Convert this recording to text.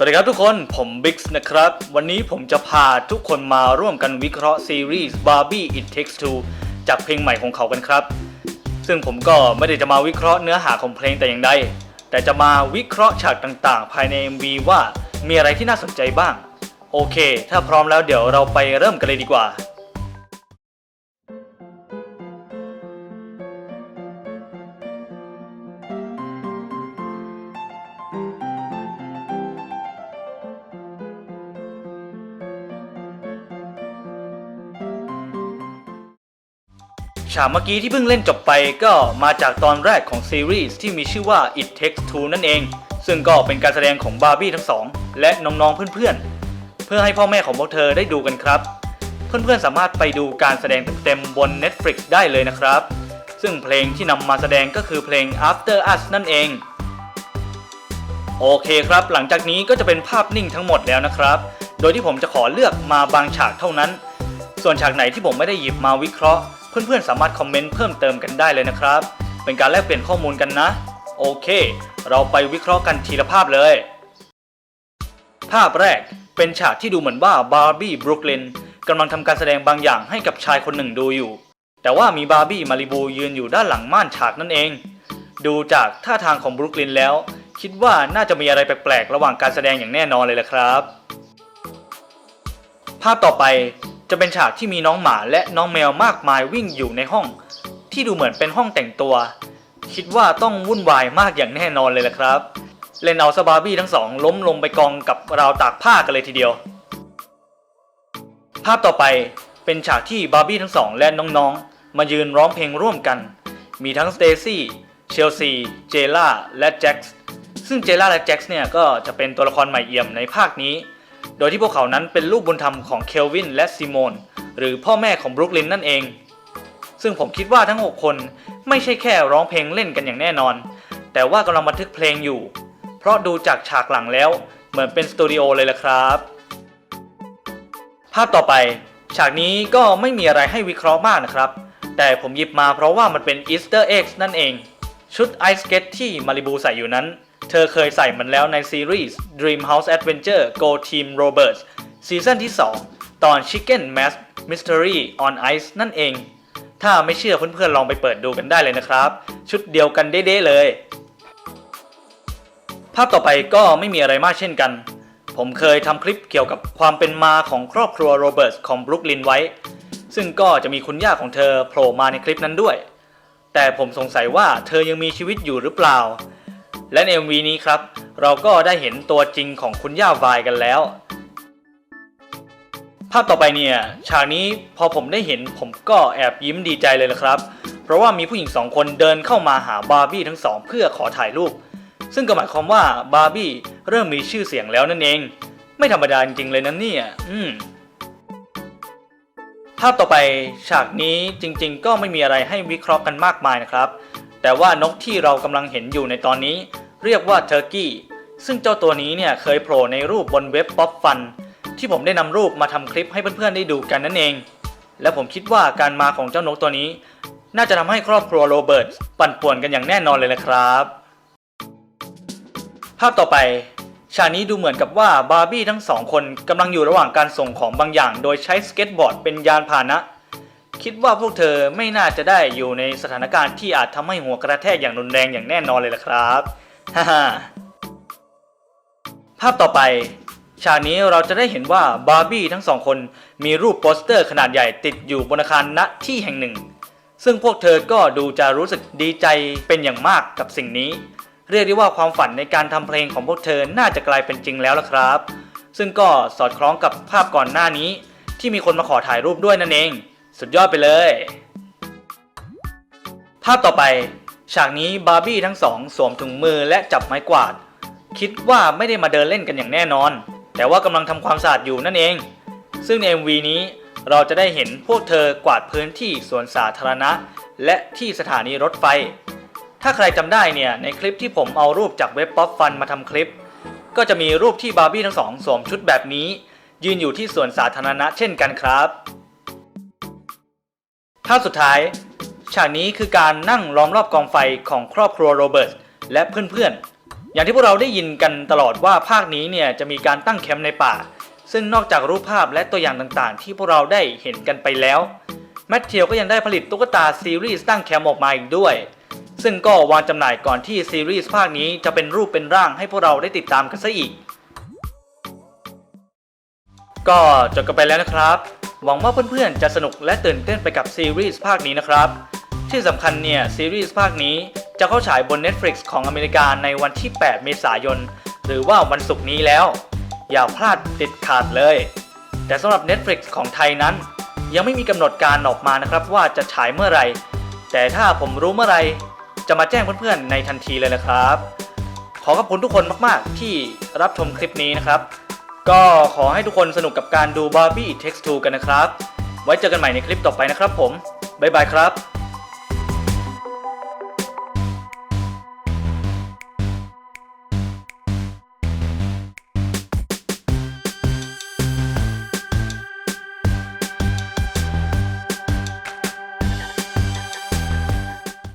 สวัสดีครับทุกคนผมบิ๊กส์นะครับ วันนี้ผมจะพาทุกคนมาร่วมกันวิเคราะห์ซีรีส์ Barbie It Takes Two จากเพลงใหม่ของเขากันครับ ซึ่งผมก็ไม่ได้จะมาวิเคราะห์เนื้อหาของเพลงแต่อย่างใด แต่จะมาวิเคราะห์ฉากต่างๆ ภายใน MV ว่ามีอะไรที่น่าสนใจบ้าง โอเค ถ้าพร้อมแล้วเดี๋ยวเราไปเริ่มกันเลยดีกว่า ฉากเมื่อกี้ที่เพิ่งเล่นจบไปก็มาจากตอนแรกของซีรีส์ที่มีชื่อว่า It Takes Two นั่นเอง ซึ่งก็เป็นการแสดงของบาร์บี้ทั้งสองและน้องๆเพื่อนๆ เพื่อให้พ่อแม่ของพวกเธอได้ดูกันครับ เพื่อนๆสามารถไปดูการแสดงเต็มๆบน Netflix ได้เลยนะครับ ซึ่งเพลงที่นำมาแสดงก็คือเพลง After Us นั่นเอง โอเคครับ หลังจากนี้ก็จะเป็นภาพนิ่งทั้งหมดแล้วนะครับ โดยที่ผมจะขอเลือกมาบางฉากเท่านั้น ส่วนฉากไหนที่ผมไม่ได้หยิบมาวิเคราะห์ เพื่อนๆสามารถคอมเมนต์เพิ่มเติมกันได้เลยนะครับ เป็นการแลกเปลี่ยนข้อมูลกันนะ โอเค เราไปวิเคราะห์กันทีละภาพเลย ภาพแรกเป็นฉากที่ดูเหมือนว่าบาร์บี้บรุกลินกำลังทำการแสดงบางอย่างให้กับชายคนหนึ่งดูอยู่ แต่ว่ามีบาร์บี้มาริบูยืนอยู่ด้านหลังม่านฉากนั่นเอง ดูจากท่าทางของบรุกลินแล้ว คิดว่าน่าจะมีอะไรแปลกๆ ระหว่างการแสดงอย่างแน่นอนเลยละครับ ภาพต่อไป จะเป็นฉากที่มีน้องหมาและน้องแมวมากมายวิ่งอยู่ในห้อง ที่ดูเหมือนเป็นห้องแต่งตัว คิดว่าต้องวุ่นวายมากอย่างแน่นอนเลยละครับเลนเอาสบาร์บี้ทั้งสองล้มลงไปกองกับราวตากผ้ากันเลยทีเดียว ภาพต่อไปเป็นฉากที่บาร์บี้ทั้งสองและน้องๆ มายืนร้องเพลงร่วมกัน มีทั้งสเตซี่เชลซี เจล่าและแจ็คส์ซึ่งเจล่าและแจ็คส์เนี่ยก็จะเป็นตัวละครใหม่เอี่ยมในภาคนี้ โดยที่พวกเขานั้นเป็นลูกบุญธรรมของเคลวินและซิโมนหรือพ่อแม่ของบรุกลินนั่นเอง ซึ่งผมคิดว่าทั้ง 6 คนไม่ใช่แค่ร้องเพลงเล่นกันอย่างแน่นอน แต่ว่ากำลังบันทึกเพลงอยู่ เพราะดูจากฉากหลังแล้วเหมือนเป็นสตูดิโอเลยละครับ ภาพต่อไป ฉากนี้ก็ไม่มีอะไรให้วิเคราะห์มากนะครับ แต่ผมหยิบมาเพราะว่ามันเป็น Easter eggs นั่นเอง ชุดไอสเก็ตที่มาริบูใส่อยู่นั้น เธอเคยใส่มันแล้วในซีรีส์ Dream House Adventure Go Team Roberts ซีซั่นที่ 2 ตอน Chicken Mask Mystery on Ice นั่นเอง ถ้าไม่เชื่อเพื่อนๆลองไปเปิดดูกันได้เลยนะครับ ชุดเดียวกันเด้ๆเลย ภาพต่อไปก็ไม่มีอะไรมากเช่นกัน ผมเคยทำคลิปเกี่ยวกับความเป็นมาของครอบครัวโรเบิร์ตของบรุกลินไว้ ซึ่งก็จะมีคุณย่าของเธอโผล่มาในคลิปนั้นด้วย แต่ผมสงสัยว่าเธอยังมีชีวิตอยู่หรือเปล่า และใน MV นี้ครับ เราก็ได้เห็นตัวจริงของคุณย่าวายกันแล้ว ภาพต่อไปเนี่ยฉากนี้พอผมได้เห็นผมก็แอบยิ้มดีใจเลยละครับ เพราะว่ามีผู้หญิงสองคนเดินเข้ามาหาบาร์บี้ทั้งสองเพื่อขอถ่ายรูป ซึ่งก็หมายความว่าบาร์บี้เริ่มมีชื่อเสียงแล้วนั่นเอง ไม่ธรรมดาจริงเลยนะเนี่ยอืมภาพต่อไปฉากนี้จริงๆ ก็ไม่มีอะไรให้วิเคราะห์กันมากมายนะครับ แต่ว่านกที่เรากำลังเห็นอยู่ในตอนนี้ เรียกว่าเทอร์กี้ซึ่งเจ้าตัวนี้เนี่ยเคยโผล่ในรูปบนเว็บป๊อปฟันที่ผมได้นำรูปมาทำคลิปให้เพื่อนๆได้ดูกันนั่นเอง และผมคิดว่าการมาของเจ้านกตัวนี้ น่าจะทำให้ครอบครัวโรเบิร์ตปั่นป่วนกันอย่างแน่นอนเลยนะครับ ภาพต่อไปฉากนี้ดูเหมือนกับว่าบาร์บี้ทั้งสองคนกำลังอยู่ระหว่างการส่งของบางอย่าง โดยใช้สเก็ตบอร์ดเป็นยานพาหนะ คิดว่าพวกเธอไม่น่าจะได้อยู่ในสถานการณ์ที่อาจทำให้หัวกระแทกอย่างรุนแรงอย่างแน่นอนเลยล่ะครับฮ่าภาพต่อไป ฉากนี้เราจะได้เห็นว่าบาร์บี้ทั้งสองคนมีรูปโปสเตอร์ขนาดใหญ่ติดอยู่บนอาคารณที่แห่งหนึ่ง ซึ่งพวกเธอก็ดูจะรู้สึกดีใจเป็นอย่างมากกับสิ่งนี้ เรียกได้ว่าความฝันในการทำเพลงของพวกเธอน่าจะกลายเป็นจริงแล้วละครับ ซึ่งก็สอดคล้องกับภาพก่อนหน้านี้ ที่มีคนมาขอถ่ายรูปด้วยนั่นเอง สุดยอดไปเลย ภาพต่อไป ฉากนี้บาร์บี้ทั้งสองสวมถุงมือและจับไม้กวาด คิดว่าไม่ได้มาเดินเล่นกันอย่างแน่นอน แต่ว่ากำลังทำความสะอาดอยู่นั่นเอง ซึ่งใน MV นี้เราจะได้เห็นพวกเธอกวาดพื้นที่สวนสาธารณะ และที่สถานีรถไฟ ถ้าใครจำได้เนี่ยในคลิปที่ผมเอารูปจากเว็บป๊อปฟันมาทำคลิป ก็จะมีรูปที่บาร์บี้ทั้งสองสวมชุดแบบนี้ ยืนอยู่ที่สวนสาธารณะเช่นกันครับาพสุดท้าย ฉากนี้คือการนั่งล้อมรอบกองไฟของครอบครัวโรเบิร์ตและเพื่อนๆ อย่างที่พวกเราได้ยินกันตลอดว่าภาคนี้เนี่ยจะมีการตั้งแคมป์ในป่า ซึ่งนอกจากรูปภาพและตัวอย่างต่างๆ ที่พวกเราได้เห็นกันไปแล้ว แมทเทียลก็ยังได้ผลิตตุ๊กตาซีรีส์ตั้งแคมป์ออกมาอีกด้วย ซึ่งก็วางจำหน่ายก่อนที่ซีรีส์ภาคนี้จะเป็นรูปเป็นร่างให้พวกเราได้ติดตามกันซะอีก ก็จบกันไปแล้วนะครับ หวังว่าเพื่อนๆ จะสนุกและตื่นเต้นไปกับซีรีส์ภาคนี้นะครับ ที่สำคัญเนี่ยซีรีส์ภาคนี้จะเข้าฉายบน Netflix ของอเมริกาในวันที่ 8 เมษายน หรือว่าวันศุกร์นี้แล้ว อย่าพลาดเด็ดขาดเลย แต่สำหรับ Netflix ของไทยนั้น ยังไม่มีกำหนดการออกมานะครับว่าจะฉายเมื่อไหร่ แต่ถ้าผมรู้เมื่อไหร่จะมาแจ้งเพื่อนๆในทันทีเลยนะครับ ขอขอบคุณทุกคนมากๆ ที่รับชมคลิปนี้นะครับ ก็ขอให้ทุกคนสนุกกับการดู Barbie It Takes Two กันนะครับ ไว้เจอกันใหม่ในคลิปต่อไปนะครับผม บ๊ายบายครับ